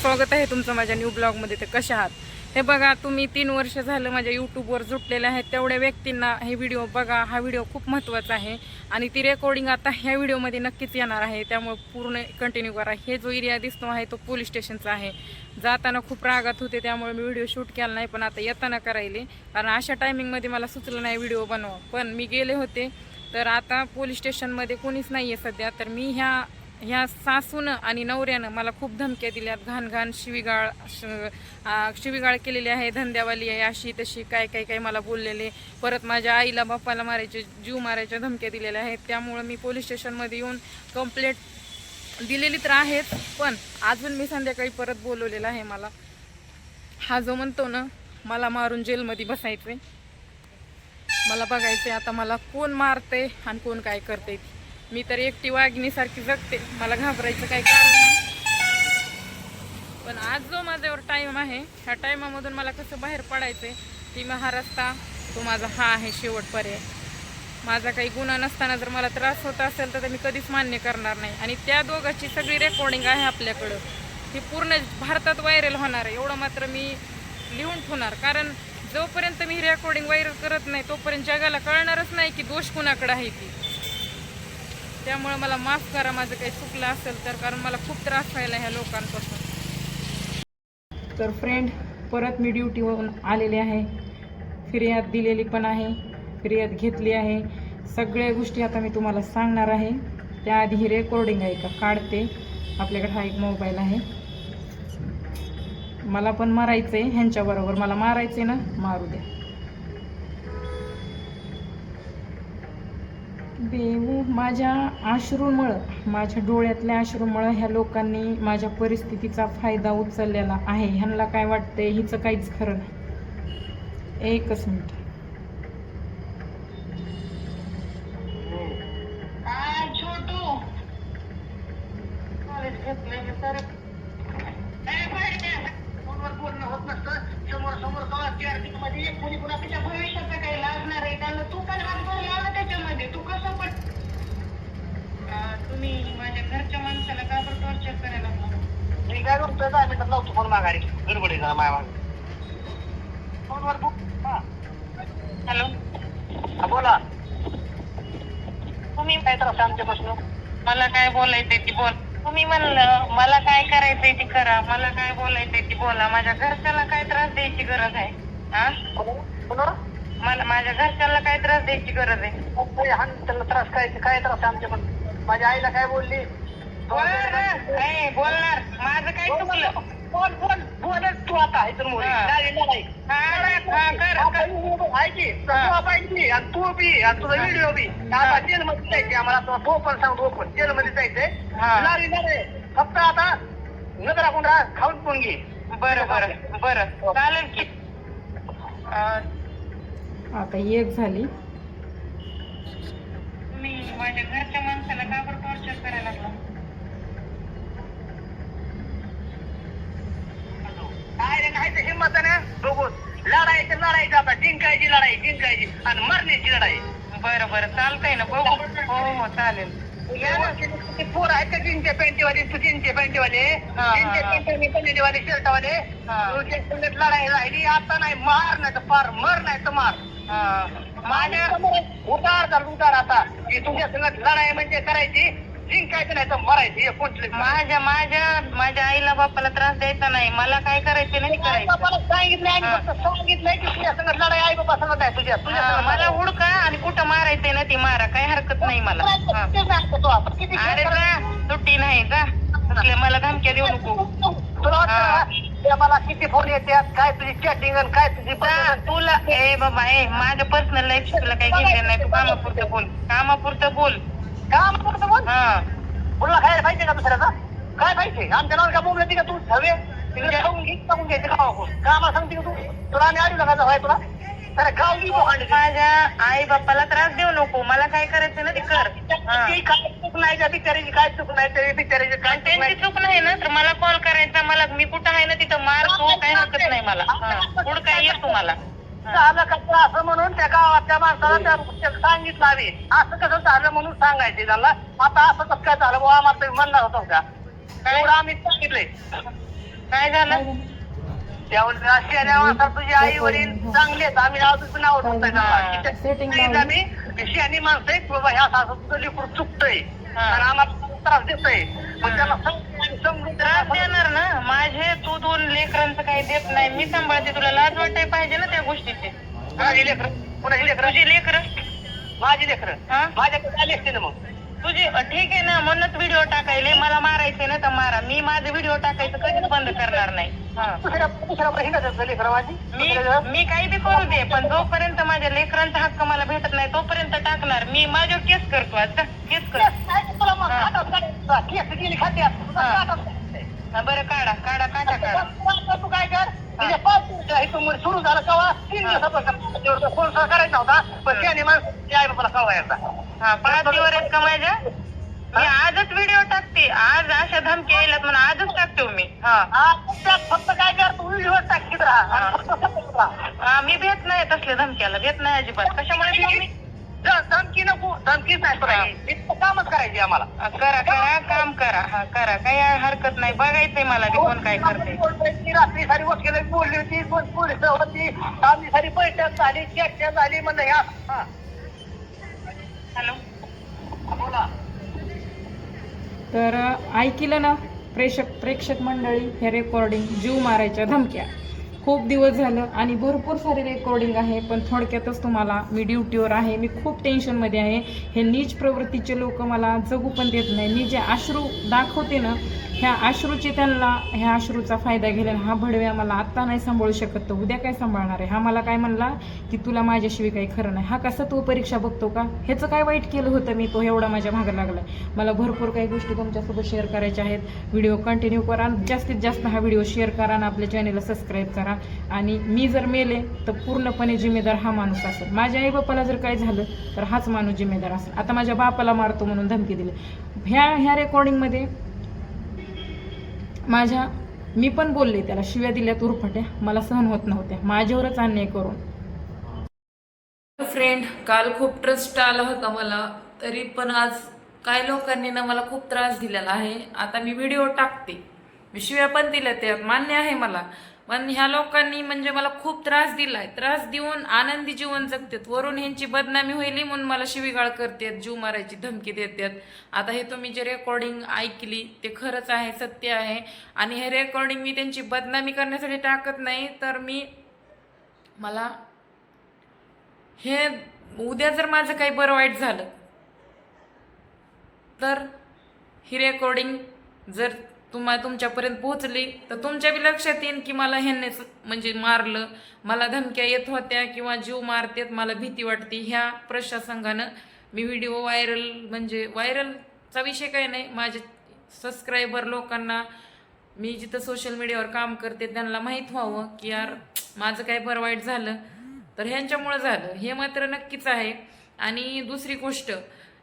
स्वागत आहे तुमचं माझ्या न्यू ब्लॉगमध्ये ते कशा आहात? हे बघा तुम्ही तीन वर्ष झालं माझ्या यूट्यूबवर जुटलेले आहेत. तेवढ्या व्यक्तींना हे व्हिडिओ बघा. हा व्हिडिओ खूप महत्त्वाचा आहे. आणि ती रेकॉर्डिंग आता ह्या व्हिडिओमध्ये नक्कीच येणार आहे. त्यामुळे पूर्ण कंटिन्यू करा. हे जो एरिया दिसतो आहे तो पोलीस स्टेशनचा आहे. जाताना खूप रागात होते त्यामुळे मी व्हिडिओ शूट केला नाही पण आता येताना करायले. कारण अशा टायमिंगमध्ये मला सुचलं नाही व्हिडिओ बनवा पण मी गेले होते. तर आता पोलीस स्टेशनमध्ये कोणीच नाही आहे सध्या. तर मी ह्या ह्या सासूनं आणि नवऱ्यानं मला खूप धमक्या दिल्यात. घाण घाण शिवीगाळ शिवीगाळ केलेली आहे धंद्यावाली आहे अशी तशी काय काय काय मला बोललेले. परत माझ्या आईला बाप्पाला मारायचे जीव मारायच्या धमक्या दिलेल्या आहेत. त्यामुळं मी पोलीस स्टेशनमध्ये येऊन कंप्लेंट दिलेली तर आहेच पण अजून मी संध्याकाळी परत बोलवलेलं आहे मला. हा जो म्हणतो ना मला मारून जेलमध्ये बसायचंय. मला बघायचंय आता मला कोण मारते आणि कोण काय करते मी तर एकटी वाघिणीसारखी जगते. मला घाबरायचं काही कारण नाही. पण आज जो माझ्यावर टाईम आहे ह्या टायमामधून मला कसं बाहेर पडायचंय ती मग हा रस्ता तो माझा हा आहे शेवट पर्याय. माझा काही गुन्हा नसताना जर मला त्रास होत असेल तर मी कधीच मान्य करणार नाही. आणि त्या दोघांची सगळी रेकॉर्डिंग आहे आपल्याकडं. ती पूर्ण भारतात व्हायरल होणार आहे. एवढं मात्र मी लिहून ठेवणार. कारण जोपर्यंत मी रेकॉर्डिंग व्हायरल करत नाही तोपर्यंत जगाला कळणारच नाही की दोष कुणाकडे आहे ती. त्यामुळे मला माफ करा माझं काही चुकलं असेल तर कारण मला खूप त्रास व्हायला ह्या लोकांपासून. तर फ्रेंड परत मी ड्युटीवरून आलेले आहे. फिर्याद दिलेली पण आहे फिर्याद घेतली आहे. सगळ्या गोष्टी आता मी तुम्हाला सांगणार आहे. त्याआधी ही रेकॉर्डिंग आहे का? काढते. आपल्याकडे हा एक मोबाईल आहे. मला पण मारायचं आहे ह्यांच्याबरोबर मला मारायचं आहे ना? मारू द्या. बेबू माझ्या आश्रूमुळं माझ्या डोळ्यातल्या आश्रूमुळं ह्या लोकांनी माझ्या परिस्थितीचा फायदा उचललेला आहे. ह्यांना काय वाटतंय? हिचं काहीच खरं नाही. एकच मिनिट काय छोटू कॉलेज घेतलंय मी तर काय पाहिजे फोनवर बोलणं होत नसतं समोर समोर कवा चारमध्ये कोणी कुणा तुझ्या भविष्याचं काही लागणार आहे त्याला तू पण हात भरला ना त्याच्यामध्ये तू कसं पण अं, तुम्ही माझ्या घरच्या माणसाला का बरं टॉर्चर करायला लागला मी काय करतोय दहा मिनिटात लावतो फोन माघारी गडबडी जरा माया मागे. फोनवर हॅलो. हा बोला. तुम्ही काय त्रास आमच्यापासून? मला काय बोलायचंय ती बोल. तुम्ही म्हणलं मला काय करायचंय ती करा. मला काय बोलायचंय ती बोला. माझ्या घरच्याला काय त्रास द्यायची गरज आहे? हा? मला माझ्या घरच्याला काय त्रास द्यायची गरज आहे? त्याला त्रास काय? काय त्रास आमच्या पण माझ्या आईला काय बोलली? बोलणार. माझं काय चुकलं? बोल बोल बोलच तू आता इथून मोरी. नाही, नाही. ऐकी, तर तू पाहिजे आणि तू बी. आणि तुझा व्हिडिओ बी. आता जेलमध्ये जायचे आम्हाला. तुला तो पण सांगतो ओपन जेलमध्ये जायचंय. नाही नाही फक्त आता नजर आपण राहा खाऊन पण घे. बरं बरं. बरं. चालेल की. आता एक झाली. तुम्ही माझ्या घरच्या माणसाला का बरं टॉर्चर करायला लागला? काय रे काय ते हिंमत आहे ना बघू लढायचं लढायचं आता जिंकायची लढाई जिंकायची आणि मरण्याची लढाई. बरं बरं चालतंय ना बघू. हो हो चालेल. पोर आहेत का जीनचे पॅन्टीवाले? तू जीनचे पॅन्टीवाले? जीनचे पॅन्टी पॅन्टीवाले शर्टवाले? लढाई राहिली आता नाही मार नाही तर पार मर नाही तर मार. माझ्या उतार झालं उतार आता. की तुझ्या संगत लढाई म्हणजे करायची? जिंकायचं नाही तर मरायची हे कोणतरी माझ्या माझ्या माझ्या आईला बापाला त्रास द्यायचा नाही. मला काय करायचं नाही करायचं. सांगितलंय आणि फक्त सांगितलंय की तुझ्या संगत लढाई आई बाबा संगत आहे तुझ्या तुझ्या संगत मला हुडका आणि कुठं मारायचंय ना ती मारा काही हरकत नाही मला. अरे जा सुट्टी नाही जा. असले मला धमक्या देऊ नको. तुला वाटतं मला किती फोन येतात काय तुझी चॅटिंग आणि काय तुझी तुला ए बाबा ए माझ्या पर्सनल लाईफ तुला काही घेतलं नाही तू कामापुरतं बोल. कामापुरतं बोल. कामापुरतं बोल हा. तुला काय पाहिजे का दुसऱ्याचा? काय पाहिजे? आमच्या नावाला का बोललं का तू हवे तिकडे खाऊन घे खाऊन घ्यायचं खावा कामाला सांगते का तू? तुला आम्ही आडू नका जाऊ तुला? अरे गाव मी माझ्या आई बाप्पाला त्रास देऊ नको. मला काय करायचं ना ते कर. काय चूक नाही त्या बिचारीची काय चूक नाही त्या बिचारीची काय त्यांची चूक नाही ना तर मला कॉल करायचा. मला मी कुठं आहे ना तिथं मार तू काय हरकत नाही. मला. पुढं काय येत तुम्हाला? झालं कसं असं म्हणून त्या गावातल्या माणसाला त्या सांगितलं आम्ही असं कसं झालं म्हणून सांगायचे झालं आता असं कसं काय झालं? बुवा आम्हाला तुम्ही म्हणणार होतो का? आम्ही सांगितलंय. काय झालं? त्यावर तुझे आई वडील चांगले आहेत. आम्ही नाव लावून. आम्ही. शहाणी माणसं आहेत. बाबा ह्या असं तुझं लेकरू चुकतंय. आणि आम्हाला त्रास देतोय. मग समजून त्रास देणार ना माझे तू दोन लेकरांचं काही देत नाही. मी सांभाळते तुला. लाज वाटाय पाहिजे ना त्या गोष्टीची. माझी लेकर? पुन्हा लेकर? तुझी लेकर? माझी लेकर? हा? माझ्याकडे आली असते ना मग. तुझी ठीक आहे ना म्हणूनच व्हिडिओ टाकायले. मला मारायचे ना तर मारा. मी माझे व्हिडिओ टाकायचं कधीच बंद करणार नाही. हा. दुसऱ्या दुसऱ्या हिंडा लेकर माझी? मी मी काही बी करू दे पण जोपर्यंत माझ्या लेकरांचा हक्क मला भेटत नाही तोपर्यंत टाकणार. मी माझ्यावर केस करतो आज जा, केस कर तुला मग हातात काढायचं. बरं काढा काढा काढा काढा. तू काय कर? पाच मिनिटं सुरू झालं कवा? तीन दिवसापासून फोन करायचा होता. पण त्याने माणसं त्या आई बापाला हा पाच दिवस आहेत का माझ्या मी आजच व्हिडिओ टाकते. आज अशा धमकी यायला म्हणून आजच टाकते मी. हा. फक्त काय कर तू व्हिडिओ टाकीत राहा. मी भेट नाही तसल्या धमक्याला. भेट नाही अजिबात. कशामुळे धमकी नको धमकी नाही कामच करायची आम्हाला. करा करा काम करा. हा करा. काही हरकत नाही. बघायचंय मला कोण काय करते रात्री सारी वकिला बोलली होती पोलीस होती. आम्ही सारी बैठक झाली चर्चा झाली म्हणलं ह्या हा, हॅलो. बोला. तर ऐकलं ना प्रेक्षक प्रेक्षक मंडळी हे रेकॉर्डिंग जीव मारायच्या धमक्या. खूप दिवस झालं आणि भरपूर सारे रेकॉर्डिंग आहे पण थोडक्यातच तुम्हाला मी ड्युटीवर आहे मी खूप टेन्शनमध्ये आहे. हे नीच प्रवृत्तीचे लोक मला जगू पण देत नाही. मी जे अश्रू दाखवते ना ह्या अश्रूचे त्यांना ह्या अश्रूचा फायदा घ्यायला हा भडव्या मला आत्ता नाही सांभाळू शकत तर उद्या काय सांभाळणार आहे? हा मला काय म्हणला की तुला माझ्याशिवाय काही खरं नाही. हा कसा तो परीक्षा बघतो का? ह्याचं काय वाईट केलं होतं मी? तो एवढा माझ्या मागं लागला मला भरपूर काही गोष्टी तुमच्यासोबत शेअर करायच्या आहेत. व्हिडिओ कंटिन्यू करा. आणि जास्तीत जास्त हा व्हिडिओ शेअर करा आणि आपल्या चॅनेलला सबस्क्राईब करा. आणि मी जर मेले तर पूर्णपणे जिम्मेदार हा माणूस असेल. माझ्या आई बापाला जर काय झालं तर हाच माणूस जिम्मेदार असेल. आता माझ्या बापाला मारतो म्हणून धमकी दिली. ह्या ह्या रेकॉर्डिंगमध्ये माझ्या मी पण बोलले त्याला शिव्या दिल्या तुरफट्या मला सहन होत नव्हत्या. माझ्यावरच अन्याय करून. फ्रेंड काल खूप ट्रस्ट आला होता मला. तरी पण आज काही लोकांनी ना मला खूप त्रास दिलेला आहे. आता मी व्हिडिओ टाकते. मी शिव्या पण दिल्या त्या. मान्य आहे मला. पण ह्या लोकांनी म्हणजे मला खूप त्रास दिलाय. त्रास देऊन आनंदी जीवन जगतात. वरून ह्यांची बदनामी होईल म्हणून मला शिवीगाळ करतात जीव मारायची धमकी देतात. आता हे तुम्ही जे रेकॉर्डिंग ऐकली ते खरंच आहे सत्य आहे. आणि हे रेकॉर्डिंग मी त्यांची बदनामी करण्यासाठी टाकत नाही तर मी मला हे उद्या जर माझं काही बरं वाईट झालं तर ही रेकॉर्डिंग जर तुम्हाला तुमच्यापर्यंत पोहोचली तर तुमच्या बी लक्षात येईल की मला ह्यांनीच म्हणजे मारलं. मला धमक्या येत होत्या किंवा जीव मारतेत मला भीती वाटते. ह्या प्रशासंघानं मी व्हिडिओ व्हायरल म्हणजे व्हायरलचा विषय काही नाही माझे सबस्क्रायबर लोकांना मी जिथं सोशल मीडियावर काम करते त्यांना माहीत व्हावं की यार माझं काय बरं वाईट झालं. तर ह्यांच्यामुळं झालं. हे मात्र नक्कीच आहे. आणि दुसरी गोष्ट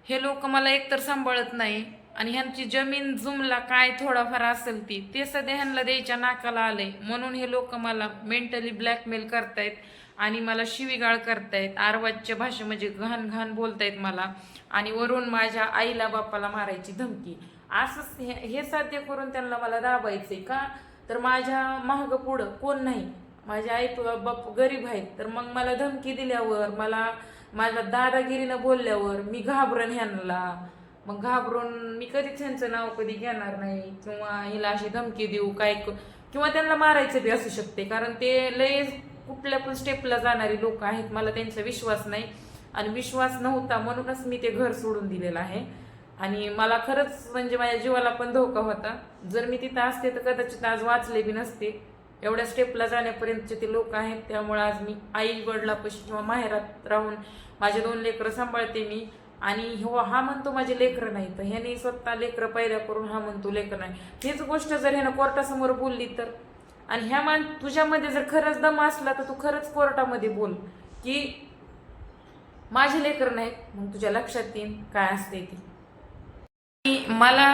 हे लोक मला एकतर सांभाळत नाही आणि ह्यांची जमीन जुमला काय थोडाफार असेल ती ते सध्या ह्यांना द्यायच्या नाकाला आलंय. म्हणून हे लोक मला मेंटली ब्लॅकमेल करतायत आणि मला शिवीगाळ करतायत. आरवाजच्या भाषेमध्ये म्हणजे घाण घाण बोलतायत मला. आणि वरून माझ्या आईला बापाला मारायची धमकी. असंच हे हे साध्य करून त्यांना मला दाबायचे का? तर माझ्या महाग पुढं कोण नाही? माझे आई बाप गरीब आहेत. तर मग मला धमकी दिल्यावर मला माझ्या दादागिरीनं बोलल्यावर मी घाबरण ह्यांना. मग घाबरून मी कधीच ह्यांचं नाव कधी घेणार नाही. किंवा हिला अशी धमकी देऊ काय किंवा त्यांना मारायचं बी असू शकते. कारण ते लय कुठल्या पण स्टेपला जाणारी लोक आहेत. मला त्यांचा विश्वास नाही. आणि विश्वास नव्हता म्हणूनच मी ते घर सोडून दिलेलं आहे. आणि मला खरंच म्हणजे माझ्या जीवाला पण धोका होता. जर मी तिथं असते तर कदाचित आज वाचले बी नसते. एवढ्या स्टेपला जाण्यापर्यंतचे ते लोक आहेत. त्यामुळे आज मी आई वडिलापाशी किंवा माहेरात राहून माझे दोन लेकरं सांभाळते मी. आणि हो हा म्हणतो माझे लेकरं नाही तर ह्याने स्वतः लेकरं पैदा करून हा म्हणतो लेकरं नाही. हीच गोष्ट जर ह्यानं कोर्टासमोर बोलली तर. आणि ह्या मान तुझ्यामध्ये जर खरंच दम असला तर तू खरंच कोर्टामध्ये बोल की माझे लेकर नाही मग तुझ्या लक्षात येईल काय असते ती. मला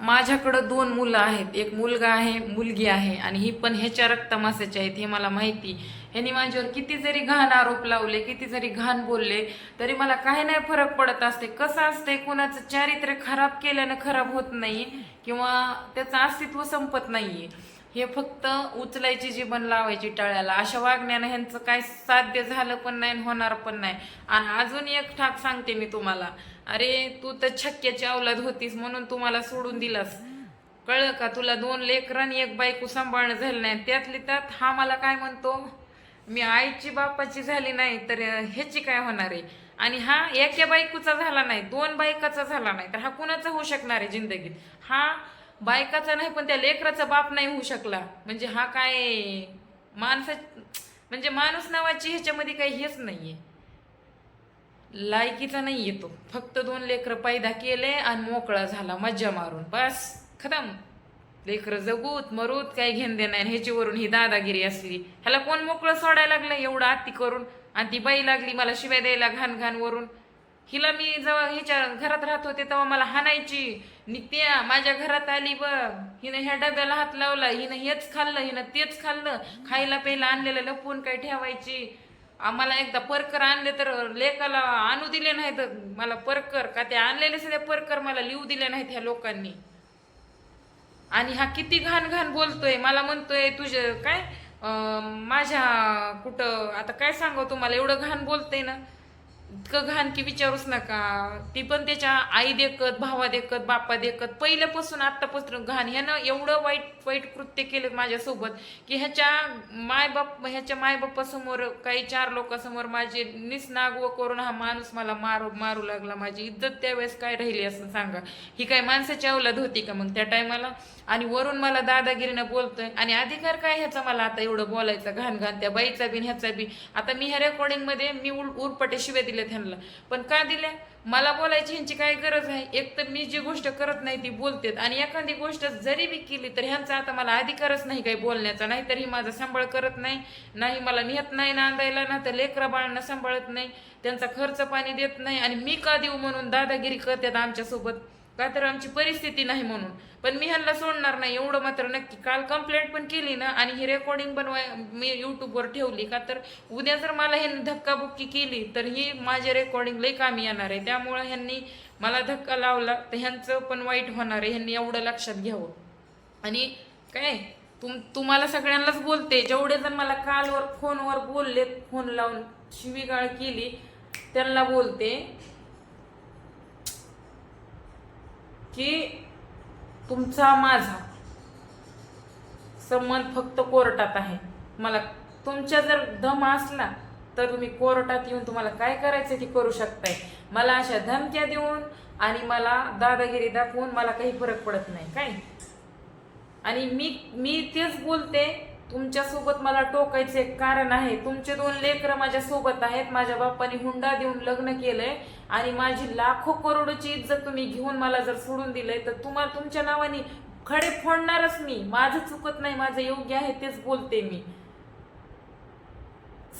माझ्याकडं दोन मुलं आहेत. एक मुलगा आहे मुलगी आहे. आणि ही पण ह्याच्या रक्तमासाचे आहेत हे मला माहिती. ह्यांनी माझ्यावर किती जरी घाण आरोप लावले किती जरी घाण बोलले तरी मला काही नाही फरक पडत असते. कसं असते कोणाचं चारित्र्य खराब केल्यानं खराब होत नाही किंवा त्याचं अस्तित्व संपत नाहीये. हे फक्त उचलायची जीवन लावायची टाळ्याला. अशा वागण्यानं ह्यांचं काय साध्य झालं पण नाही आणि होणार पण नाही. आणि अजून एक ठाक सांगते मी तुम्हाला. अरे तू तर छक्क्याची अवलाद होतीस म्हणून तुम्हाला सोडून दिलास. कळलं का? तुला दोन लेकरण एक बायको सांभाळणं झालं नाही. त्यातली त्यात हा मला काय म्हणतो? मी आईची बापाची झाली नाही तर ह्याची काय होणार आहे? आणि हा एका बायकोचा झाला नाही दोन बायकाचा झाला नाही तर हा कुणाचा होऊ शकणार आहे जिंदगीत? हा बायकाचा नाही पण त्या लेकराचा बाप नाही होऊ शकला. म्हणजे हा काय माणसा म्हणजे माणूस नावाची ह्याच्यामध्ये काही हेच नाही आहे लायकीचा नाही येतो फक्त दोन लेकरं पैदा केले आणि मोकळा झाला मज्जा मारून. बस खतम. लेकरं जगूत मरूत काही घेण देणार नाही. ह्याच्यावरून ही दादागिरी असली. ह्याला कोण मोकळं सोडायला लागलं? एवढं आत्ती करून. आणि ती बाई लागली मला शिवाय द्यायला घाण घाणवरून हिला मी जेव्हा ह्याच्या घरात राहत होते तेव्हा मला हाणायची. नित्या माझ्या घरात आली बघ. हिनं ह्या डब्याला हात लावला. हिनं हेच खाल्लं हिनं तेच खाल्लं. खायला प्यायला आणलेलं लपून काय ठेवायची? आम्हाला एकदा परकर आणले तर लेकाला आणू दिले नाहीत. मला परकर का ते आणलेले सगळे परकर मला लिहू दिले नाहीत ह्या लोकांनी. आणि हा किती घाण घाण बोलतोय मला म्हणतोय तुझे काय माझ्या कुठं आता काय सांगावं तुम्हाला एवढं घाण बोलतंय ना. इतकं घाण की विचारूच नका. ती पण त्याच्या आई देखत भावा देखत बापा देखत पहिल्यापासून आत्तापासून घाण. ह्यानं एवढं वाईट वाईट कृत्य केलं माझ्यासोबत की ह्याच्या मायबाप ह्याच्या मायबापासमोर काही चार लोकांसमोर माझे व करून हा माणूस मला मारू मारू लागला. माझी इज्जत त्यावेळेस काय राहिली असं सांगा. ही काय माणसाची अवलाद होती का मग त्या टायमाला? आणि वरून मला दादागिरीनं बोलतोय. आणि अधिकार काय ह्याचा मला आता एवढं बोलायचं? घाण घाण. त्या बाईचा बिन ह्याचा बी. आता मी ह्या रेकॉर्डिंगमध्ये मी उल उरपटे शिव्या दिल्या त्यांना पण का दिल्या? मला बोलायची ह्यांची काय गरज आहे? एक तर मी जी गोष्ट करत नाही ती बोलतेत. आणि एखादी गोष्ट जरी बी केली तर ह्यांचा आता मला अधिकारच नाही काही बोलण्याचा. नाही ही माझा सांभाळ करत नाही नाही मला नेत नाही नांदायला ना तर लेकरा बाळांना सांभाळत नाही त्यांचा खर्च पाणी देत नाही. आणि मी का देऊ म्हणून दादागिरी करतात आमच्यासोबत? का तर आमची परिस्थिती नाही म्हणून. पण मी ह्यांना सोडणार नाही एवढं मात्र नक्की. काल कंप्लेंट पण केली ना आणि ही रेकॉर्डिंग पण मी यूट्यूबवर ठेवली. का तर उद्या जर मला ह्यांनी धक्काबुक्की केली तर ही माझ्या रेकॉर्डिंग लई कामी येणार आहे. त्यामुळं ह्यांनी मला धक्का लावला तर ह्यांचं पण वाईट होणार आहे. ह्यांनी एवढं लक्षात घ्यावं. आणि काय तुम तुम्हाला सगळ्यांनाच बोलते. जेवढे जण मला कालवर फोनवर बोलले फोन लावून शिवीगाळ केली त्यांना बोलते. की तुमचा माझा संबंध फक्त कोर्टात आहे. मला तुमच्या जर दम असला तर तुम्ही कोर्टात येऊन तुम्हाला काय करायचं ते करू शकताय. मला अशा धमक्या देऊन आणि मला दादागिरी दाखवून मला काही फरक पडत नाही काय? आणि मी मी तेच बोलते तुमच्यासोबत मला टोकायचे एक कारण आहे. तुमचे दोन लेकरं माझ्यासोबत आहेत. माझ्या बाप्पाने हुंडा देऊन लग्न केलंय. आणि माझी लाखो करोडची इज्जत तुम्ही घेऊन मला जर सोडून दिलंय तर तुम्हाला तुमच्या नावाने खडे फोडणारच मी. माझं चुकत नाही माझं योग्य आहे तेच बोलते मी.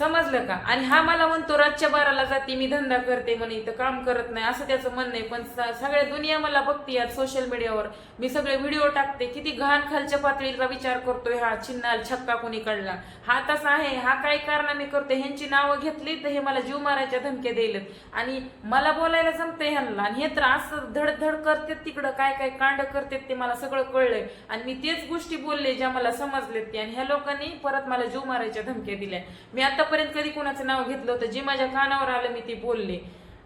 समजलं का? आणि हा मला म्हणतो रातच्या बाराला जाते मी धंदा करते म्हणे इथं काम करत नाही. असं त्याचं म्हणणं आहे. पण सगळ्या दुनिया मला बघते यात सोशल मीडियावर मी सगळे व्हिडिओ टाकते. किती घाण खालच्या पातळीचा विचार करतोय हा छिन्नाल छक्का कोणी काढला. हा तसा आहे. हा काय कारणाने करतोय? ह्यांची नावं घेतली तर हे मला जीव मारायच्या धमक्या देईल आणि मला बोलायला जमतंय ह्यांना. आणि हे तर असं धडधड करतात तिकडं काय काय कांड करतात ते मला सगळं कळलंय. आणि मी तेच गोष्टी बोलले ज्या मला समजलेत ते. आणि ह्या लोकांनी परत मला जीव मारायच्या धमक्या दिल्या. मी आता आतापर्यंत कधी कोणाचं नाव घेतलं होतं? जे माझ्या कानावर आलं मी ते बोलले.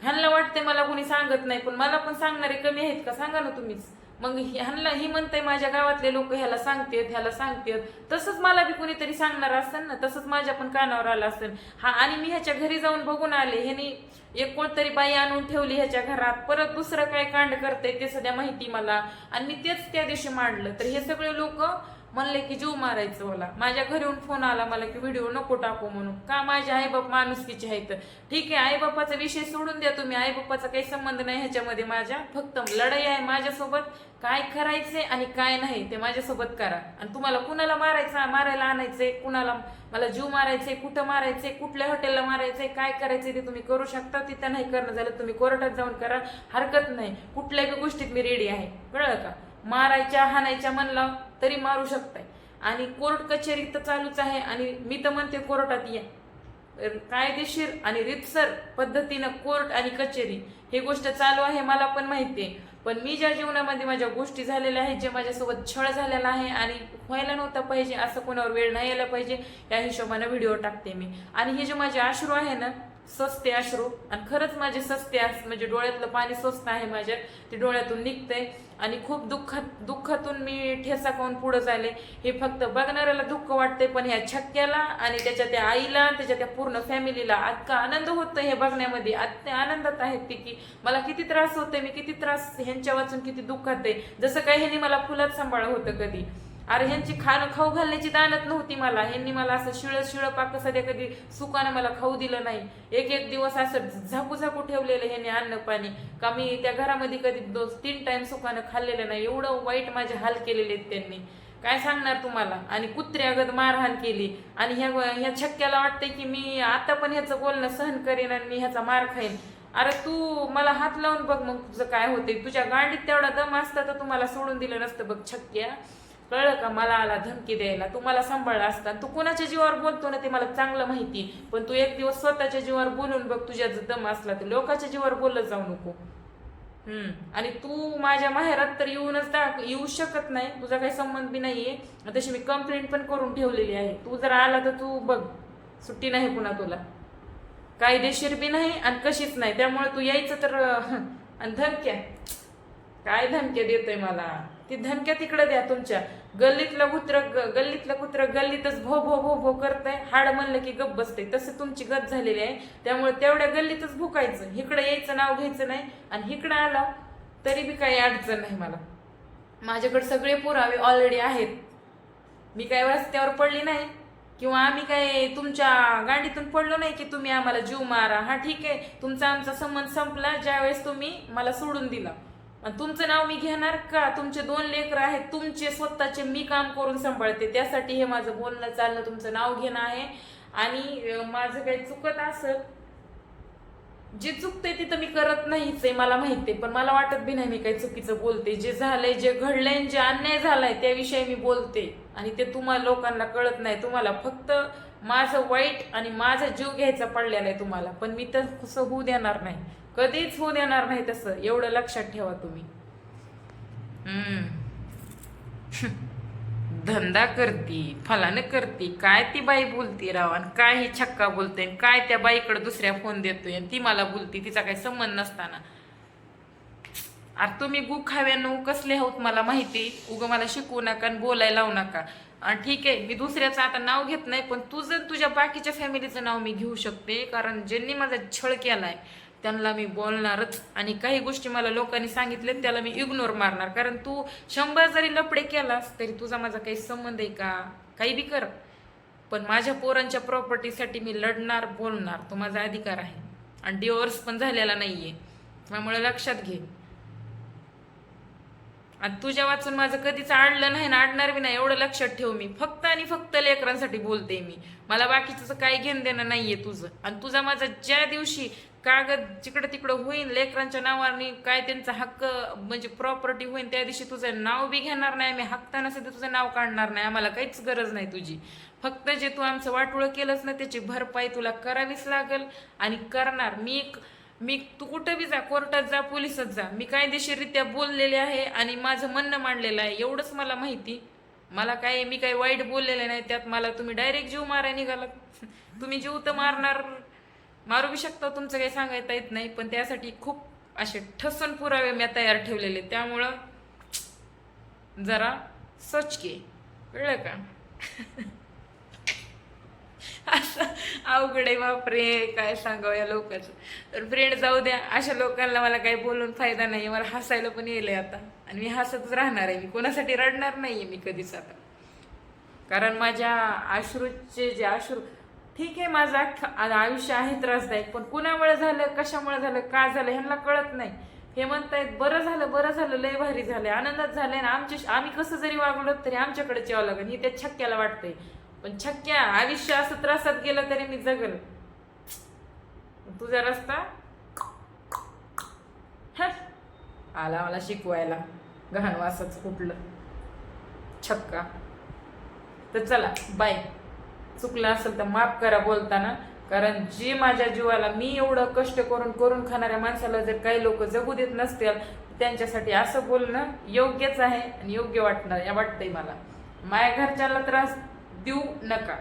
ह्यांना वाटते मला कोणी सांगत नाही पण मला पण सांगणारे कमी आहेत का? सांगा ना तुम्हीच. मग ह्यांना ही म्हणते माझ्या गावातले लोक ह्याला सांगतेत ह्याला सांगतेत. तसंच मला बी कोणीतरी सांगणार असेल ना? तसंच माझ्या पण कानावर आलं असेल. हा आणि मी ह्याच्या घरी जाऊन बघून आले. ह्यानी एक कोणतरी बाई आणून ठेवली ह्याच्या घरात. परत दुसरं काय कांड करते ते सध्या माहिती मला. आणि मी तेच त्या दिवशी मांडलं. तर हे सगळे लोक म्हणले की जीव मारायचं मला. माझ्या घरी येऊन फोन आला मला की व्हिडिओ नको टाकू म्हणून. का माझे आईबाप माणुसकीचे आहेत? ठीक आहे आईबापाचा विषय सोडून द्या तुम्ही. आईबापाचा काही संबंध नाही ह्याच्यामध्ये माझ्या. फक्त लढाई आहे माझ्यासोबत. काय करायचे आणि काय नाही ते माझ्यासोबत करा. आणि तुम्हाला कुणाला मारायचं? मारायला आणायचंय कुणाला? मला जीव मारायचंय कुठं मारायचंय कुठल्या हॉटेलला मारायचंय काय करायचंय ते तुम्ही करू शकता. तिथं नाही करणं झालं तुम्ही कोर्टात जाऊन करा. हरकत नाही. कुठल्याही गोष्टीत मी रेडी आहे. कळलं का? मारायच्या हाणायच्या म्हणलं. तरी मारू शकताय. आणि कोर्ट कचेरी तर चालूच आहे आणि मी तर म्हणते कोर्टात या. कायदेशीर आणि रितसर पद्धतीनं कोर्ट आणि कचेरी ही गोष्ट चालू आहे मला पण माहिती आहे. पण मी ज्या जीवनामध्ये माझ्या गोष्टी झालेल्या आहेत जे माझ्यासोबत छळ झालेला आहे आणि व्हायला नव्हता पाहिजे असं कोणावर वेळ नाही यायला पाहिजे या हिशोबानं व्हिडिओ टाकते मी. आणि हे जे माझे अश्रू आहे ना स्वस्ते अश्रू आणि खरंच माझे सस्ते म्हणजे डोळ्यातलं पाणी स्वस्त आहे माझ्या ते डोळ्यातून निघतंय आणि खूप दुःखात दुःखातून मी ठेसा खाऊन पुढे झाले हे फक्त बघणाऱ्याला दुःख वाटते पण ह्या छक्क्याला आणि त्याच्या त्या आईला त्याच्या त्या पूर्ण फॅमिलीला अतका आनंद होतो हे बघण्यामध्ये. आत्या आनंदात आहेत ते की मला किती त्रास होते मी किती त्रास ह्यांच्या वाचून किती दुःखात आहे. जसं काही ह्यांनी मला फुलात सांभाळलं होतं कधी. अरे ह्यांची खाणं खाऊ घालण्याची दानत नव्हती मला. ह्यांनी मला असं शिळ शिळ पाक सध्या कधी सुकानं मला खाऊ दिलं नाही. एक एक दिवस असं झाकू झाकू ठेवलेलं ह्यांनी अन्न पाणी. का मी त्या घरामध्ये कधी दोन तीन टाइम सुकानं खाल्लेलं नाही. एवढं वाईट माझे हाल केलेले आहेत त्यांनी. काय सांगणार तुम्हाला? आणि कुत्र्यागत मारहाण केली. आणि ह्या ह्या छक्क्याला वाटतंय की मी आता पण ह्याचं बोलणं सहन करेन आणि मी ह्याचा मार खाईन. अरे तू मला हात लावून बघ मग तुझं काय होते तुझ्या गांडीत तेवढा दम असता तर तुम्हाला सोडून दिलं नसतं बघ छक्क्या. कळलं का मला आला धमकी द्यायला? तू मला सांभाळला असता तू कोणाच्या जीवावर बोलतो ना ते मला चांगलं माहिती. पण तू एक दिवस स्वतःच्या जीवावर बोलून बघ तुझ्या जर दम असला तर लोकांच्या जीवावर बोलत जाऊ नको. हम्म. आणि तू माझ्या माहेरात तर येऊनच दाख येऊ शकत नाही. तुझा काही संबंध बी नाही आहे तशी मी कंप्लेंट पण करून ठेवलेली आहे. तू जर आला तर तू बघ सुट्टी नाही पुन्हा तुला. कायदेशीर बी नाही आणि कशीच नाही. त्यामुळे तू यायचं तर आणि धमक्या. काय धमक्या देतोय मला? ती धमक्या तिकडे द्या तुमच्या. गल्लीतलं कुत्र गल्लीतलं कुत्र गल्लीतच भो भो भो भो करतंय. हाड म्हणलं की गप बसते तसं तुमची गत झालेली आहे. त्यामुळे तेवढ्या गल्लीतच भुकायचं. इकडे यायचं नाव घ्यायचं नाही. आणि इकडं आला तरी बी काही अडचण नाही मला. माझ्याकडे सगळे पुरावे ऑलरेडी आहेत. मी काय रस्त्यावर पडली नाही? किंवा आम्ही काय तुमच्या गाडीतून पडलो नाही की तुम्ही आम्हाला जीव मारा? हा ठीक आहे. तुमचा आमचा संबंध संपला. ज्यावेळेस तुम्ही मला सोडून दिला. आणि तुमचं नाव मी घेणार का? तुमचे दोन लेकर आहेत तुमचे स्वतःचे मी काम करून सांभाळते. त्यासाठी हे माझं बोलणं चालणं तुमचं नाव घेणं आहे. आणि माझं काही चुकत असं जे चुकते तिथं मी करत नाहीच आहे मला माहिती आहे. पण मला वाटत बी नाही मी काही चुकीचं बोलते. जे झालंय जे घडलंय जे अन्याय झालाय त्याविषयी मी बोलते. आणि ते तुम्हाला लोकांना कळत नाही. तुम्हाला फक्त माझं वाईट आणि माझा जीव घ्यायचा पडलेला आहे तुम्हाला. पण मी तर होऊ देणार नाही. कधीच होऊ देणार नाही तसं. एवढं लक्षात ठेवा तुम्ही. धंदा करती फलानं करती काय ती बाई बोलती राव आणि काय ही छक्का बोलते आणि काय त्या बाईकडे दुसऱ्या फोन देतोय? आणि ती मला बोलती तिचा काही संबंध नसताना. अरे तुम्ही गु खाव्यानो कसले आहोत मला माहिती? उगं मला शिकवू नका आणि बोलायला लावू नका. आणि ठीक आहे मी दुसऱ्याचं आता नाव घेत नाही पण तुझं तुझ्या बाकीच्या फॅमिलीचं नाव मी घेऊ शकते कारण ज्यांनी माझा छळ केलाय त्यांना मी बोलणारच. आणि काही गोष्टी मला लोकांनी सांगितले त्याला मी इग्नोर मारणार. कारण तू शंभर जरी लपडे केलास तरी तुझा माझा काही संबंध आहे का? काही बी कर. पण माझ्या पोरांच्या प्रॉपर्टीसाठी मी लढणार बोलणार. तो माझा अधिकार आहे. आणि डिवोर्स पण झालेला नाही आहे त्यामुळे लक्षात घे. आणि तुझ्या वाचून माझं कधीच आडलं नाही ना आडणार बी नाही एवढं लक्षात ठेव मी. फक्त आणि फक्त लेकरांसाठी बोलते मी. मला बाकीचं काही घेणं देणं नाहीये तुझं. आणि तुझा माझा ज्या दिवशी कागद जिकडं तिकडं होईन लेकरांच्या नावाने काय त्यांचा हक्क म्हणजे प्रॉपर्टी होईन त्या दिवशी तुझं नाव बी घेणार नाही आम्ही हक्कानं सुद्धा तुझं नाव काढणार नाही आम्हाला काहीच गरज नाही तुझी. फक्त जे तू आमचं वाटोळं केलंस ना त्याची भरपाई तुला करावीच लागेल आणि करणार. मी मी तू कुठं बी जा कोर्टात जा पोलिसात जा. मी कायदेशीररित्या बोललेले आहे आणि माझं म्हणणं मांडलेलं आहे. एवढंच मला माहिती. मला काय मी काही वाईट बोललेलं नाही. त्यात मला तुम्ही डायरेक्ट जीव मारायला निघालात. तुम्ही जीव तर मारणार. मारू बी शकता तुमचं काही सांगायता येत नाही पण त्यासाठी खूप असे ठसन पुरावे मी तयार ठेवलेले त्यामुळं जरा सच के. कळलं का? अवघड आहे बापरे काय सांगावं या लोकांचं. तर फ्रेंड जाऊ द्या अशा लोकांना मला काही बोलून फायदा नाही मला हसायला पण येईल आता. आणि मी हसतच राहणार आहे मी कोणासाठी रडणार नाहीये मी कधीच आता. कारण माझ्या अश्रूचे जे अश्रू ठीक आहे माझं आयुष्य आहे त्रासदायक पण कुणामुळे झालं कशामुळे झालं का झालं ह्यांना कळत नाही. हे म्हणतायत बरं झालं बरं झालं लय भारी झालंय आनंदात झालंय ना आमच्या आम्ही कसं जरी वागलो तरी आमच्याकडेच यावं लागेल हे त्या छक्क्याला वाटतंय. पण छक्क्या आयुष्य असं त्रासात गेलं तरी मी जगल. तुझा रस्ता? आला मला शिकवायला गहन वासाच कुठलं छक्का. तर चला बाय. चुकलं असेल तर माफ करा बोलताना. कारण जे माझ्या जीवाला मी एवढं कष्ट करून करून खाणाऱ्या माणसाला जर काही लोक जगू देत नसतील त्यांच्यासाठी असं बोलणं योग्यच आहे आणि योग्य वाटणार वाटतंय मला. माझ्या घरच्याला त्रास देऊ नका.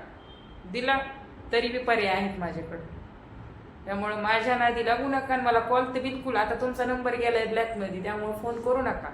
दिला तरी बी पर्याय आहेत माझ्याकडं. त्यामुळे माझ्या नादी लागू नका आणि मला कॉल तर बिलकुल आता तुमचा नंबर गेलाय ब्लॅकमध्ये त्यामुळे फोन करू नका.